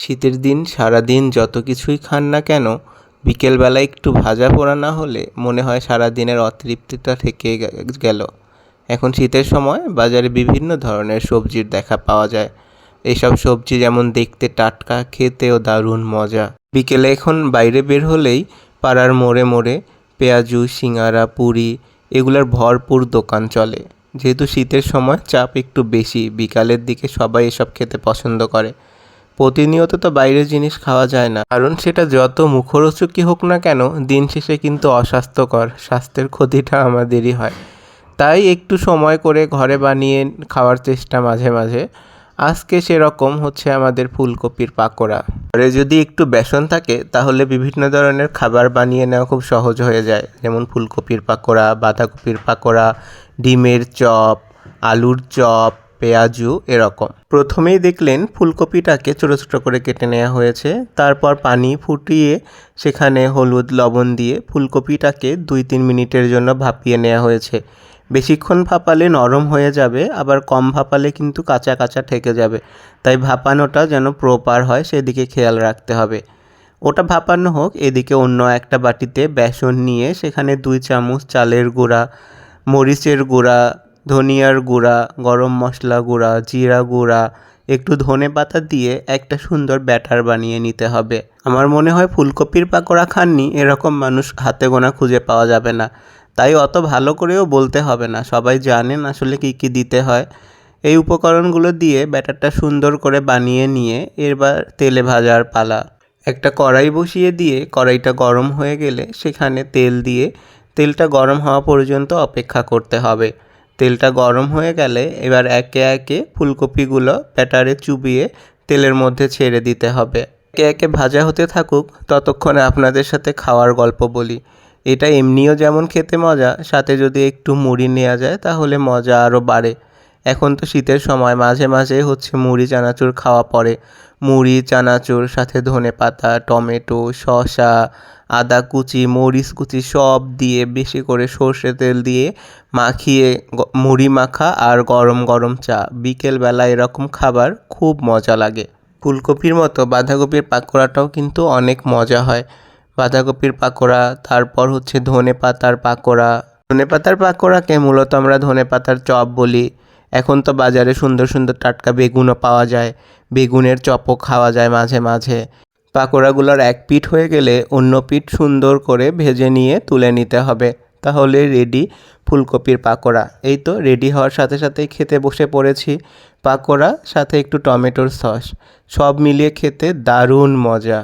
শীতের দিন, সারাদিন যত কিছুই খান না কেন, বিকেলবেলা একটু ভাজা পোড়া না হলে মনে হয় সারা দিনের অতৃপ্তিটা থেকে গেল। এখন শীতের সময় বাজারে বিভিন্ন ধরনের সবজির দেখা পাওয়া যায়। এইসব সবজি যেমন দেখতে টাটকা, খেতেও দারুণ মজা। বিকেলে এখন বাইরে বের হলেই পাড়ার মোড়ে মোড়ে পেঁয়াজু, সিঙ্গারা, পুরি এগুলোর ভরপুর দোকান চলে। যেহেতু শীতের সময় চাপ একটু বেশি, বিকালের দিকে সবাই এসব খেতে পছন্দ করে। প্রতিনিয়ত তো বাইরের জিনিস খাওয়া যায় না। কারণ সেটা যত মুখরোচকই হোক না কেন, দিন শেষে কিন্তু অস্বাস্থ্যকর, স্বাস্থ্যের ক্ষতিটা আমাদেরই হয়। তাই একটু সময় করে ঘরে বানিয়ে খাওয়ার চেষ্টা মাঝে মাঝে। আজকে সেরকম হচ্ছে আমাদের ফুলকপির পাকোড়া। ঘরে যদি একটু বেসন থাকে, তাহলে বিভিন্ন ধরনের খাবার বানিয়ে নেওয়া খুব সহজ হয়ে যায়। যেমন ফুলকপির পাকোড়া, বাঁধাকপির পাকোড়া, ডিমের চপ, আলুর চপ পেঁয়াজু এরকম। প্রথমেই দেখলেন ফুলকপিটাকে ছোটো ছোটো করে কেটে নেওয়া হয়েছে। তারপর পানি ফুটিয়ে সেখানে হলুদ, লবণ দিয়ে ফুলকপিটাকে দুই তিন মিনিটের জন্য ভাপিয়ে নেওয়া হয়েছে। বেশিক্ষণ ভাপালে নরম হয়ে যাবে, আবার কম ভাপালে কিন্তু কাঁচা কাঁচা ঠেকে যাবে। তাই ভাপানোটা যেন প্রপার হয়, সেদিকে খেয়াল রাখতে হবে। ওটা ভাপানো হোক, এদিকে অন্য একটা বাটিতে বেসন নিয়ে সেখানে দুই চামচ চালের গুঁড়া, মরিচের গুঁড়া ধনিয়ার গুঁড়া, গরম মশলা গুঁড়া, জিরা গুঁড়া, একটু ধনে পাতা দিয়ে একটা সুন্দর ব্যাটার বানিয়ে নিতে হবে। আমার মনে হয় ফুলকপির পাকোড়া খাননি, এরকম মানুষ হাতে গোনা খুঁজে পাওয়া যাবে না। তাই অত ভালো করেও বলতে হবে না, সবাই জানেন আসলে কী কী দিতে হয়। এই উপকরণগুলো দিয়ে ব্যাটারটা সুন্দর করে বানিয়ে নিয়ে এবার তেলে ভাজার পালা। একটা কড়াই বসিয়ে দিয়ে কড়াইটা গরম হয়ে গেলে সেখানে তেল দিয়ে, তেলটা গরম হওয়া পর্যন্ত অপেক্ষা করতে হবে। তেলটা গরম হয়ে গেলে এবার একে একে ফুলকপিগুলো ব্যাটারে চুবিয়ে তেলের মধ্যে ছেড়ে দিতে হবে। একে একে ভাজা হতে থাকুক, ততক্ষণে আপনাদের সাথে খাওয়ার গল্প বলি। এটা এমনিও যেমন খেতে মজা, সাথে যদি একটু মুড়ি নেওয়া যায় তাহলে মজা আরও বাড়ে। এখন তো শীতের সময়, মাঝে মাঝে হচ্ছে মুড়ি, চানাচুর খাওয়া পড়ে। মুড়ি, চানাচুর, সাথে ধনে পাতা, টমেটো, শসা, আদা কুচি, মরিচ কুচি সব দিয়ে বেশি করে সর্ষে তেল দিয়ে মাখিয়ে মুড়ি মাখা আর গরম গরম চা। বিকেলবেলা এরকম খাবার খুব মজা লাগে। ফুলকপির মতো বাঁধাকপির পাকোড়াটাও কিন্তু অনেক মজা হয়। বাঁধাকপির পাকোড়া, তারপর হচ্ছে ধনে পাতার পাকোড়া। ধনে পাতার পাকোড়াকে মূলত আমরা ধনে পাতার চপ বলি। এখন তো বাজারে সুন্দর সুন্দর টাটকা বেগুনও পাওয়া যায়। বেগুনের চপও খাওয়া যায় মাঝে মাঝে। পাকোড়াগুলোর এক পিঠ হয়ে গেলে অন্য পিঠ সুন্দর করে ভেজে নিয়ে তুলে নিতে হবে। তাহলে রেডি ফুলকপির পাকোড়া। এই তো রেডি হওয়ার সাথে সাথেই খেতে বসে পড়েছি। পাকোড়া, সাথে একটু টমেটোর সস। সব মিলিয়ে খেতে দারুণ মজা।